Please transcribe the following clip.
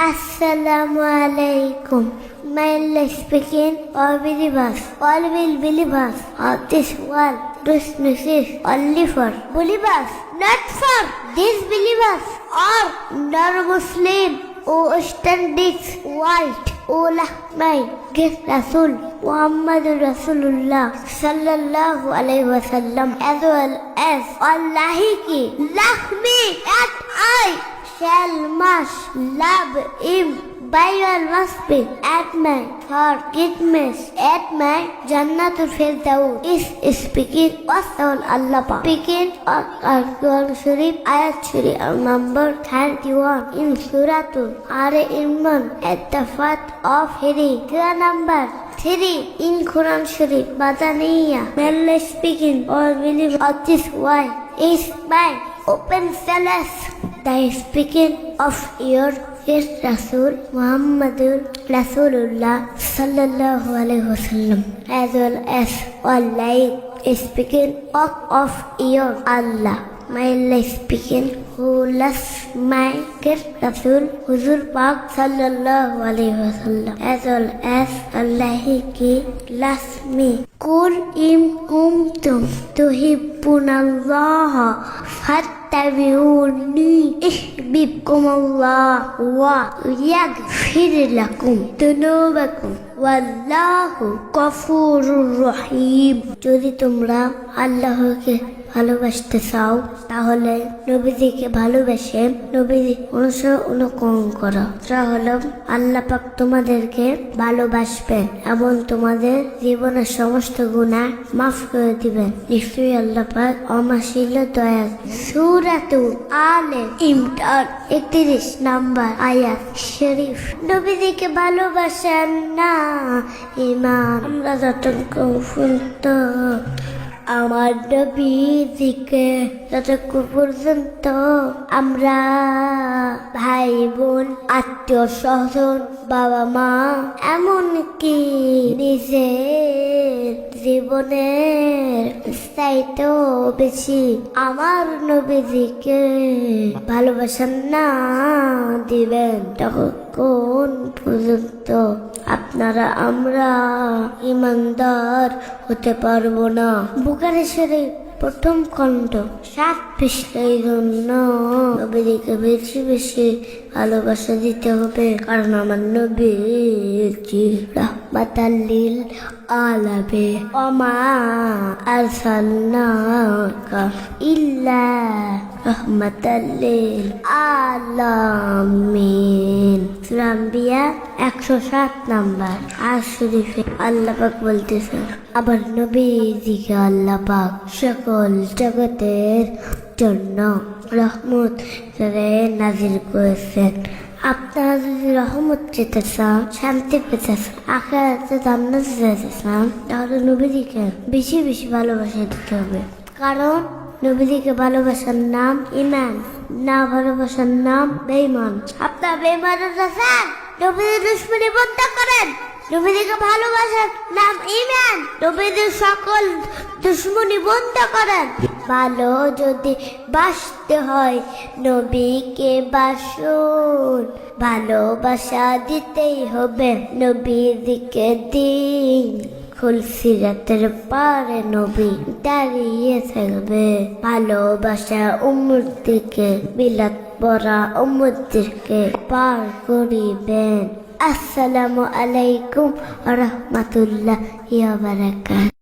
Assalamu alaikum. My life speaking all believers, all will believers of this world. This message only for believers, not for disbelievers or non-Muslim who stands white. Olah my get Rasul Muhammad Rasulullah sallallahu alaihi wasallam as well as Allahi ki Lahmi at I must love him by your be at my forgiveness at my Jannatul Firdaus is speaking of soul Allah Pa. Speaking of Al-Quran Sharif Ayat Sharif number 31 in Suratul Are Imran at the foot of Hiri. Surah number 3 in Quran Sharif Badaniya. Merely speaking or believe of this why is by open sellers. Of your Yes, Rasul Muhammadur Rasulullah sallallahu alaihi wasallam as well as Allah is speaking of, of your Allah. my life began. Who left my gift Rasul Huzur Pak Sallallahu Alaihi Wasallam as well as Allah He last me. Kur im kumtum tuhibbun Allah fattabi'uni ihbibkum Allah wa yaghfir lakum dunubakum wallahu kafurur rahim যদি তোমরা আল্লাহকে ভালোবাসতে চাও, তাহলে নবীজিকে ভালোবেসে নবীজি অনুসরণ অনুকরণ করো। তাহলে আল্লাহ পাক তোমাদেরকে ভালোবাসবেন এবং তোমাদের জীবনের সমস্ত গুণা মাফ করে দিবেন নিশ্চয়ই আল্লাহ পাক অমাশিল দয়া সুরাতু আলে ইমটার একত্রিশ নাম্বার আয়াত শরীফ। নবীজিকে ভালোবাসেন না ইমান আমরা যতক্ষণ শুনত আমার নবীজিকে যতক্ষণ পর্যন্ত আমরা ভাই বোন আত্মীয় স্বজন বাবা মা এমনকি নিজের জীবনের চাইতেও বেশি। আমার নবীজিকে ভালোবাসেন না দিবেন তখন পর্যন্ত আপনারা, আমরা ইমানদার হতে পারব না। বুকারেশ্বরে প্রথম খণ্ড সাত পৃষ্ঠার জন্য নবীকে বেশি বেশি ভালোবাসা দিতে হবে। কারণ আমার নবী রাহমাতাল্লিল আলাবে অমা আরসালনাকা ইল্লা রহমাতাল্লিল আলামিন। সুরাম্বিয়া একশো সাত নাম্বার। আর শরীফে আল্লাহ পাক বলতেছেন আবার নবীজিকে আল্লাহ পাক সকল জগতের জন্য রহমত নাজির করেছেন। রহমত শান্তি আখেরাতে তাহলে নবীজিকে বেশি বেশি ভালোবাসা দিতে হবে। কারণ নবীজিকে ভালোবাসার নাম ইমান না ভালোবাসার নাম বেইমান আপনার বেইমানের কাছে নবীদের দুশ্মনী বন্ধ করেন। নবীদিকে ভালোবাসার নাম ইমান নবীদের সকল দুশ্মনী বন্ধ করেন। ভালো যদি বাসতে হয়, নবীকে বাসুন। ভালোবাসা দিতেই হবে নবীদিকে দিন। খুলসিরাতের পারে নবী দাঁড়িয়ে থাকবে। ভালোবাসা উম্মতিকে বিলাত পরা উম্মতিকে পার করিবেন। আসসালামু আলাইকুম রহমতুল্লাহ বারাকাত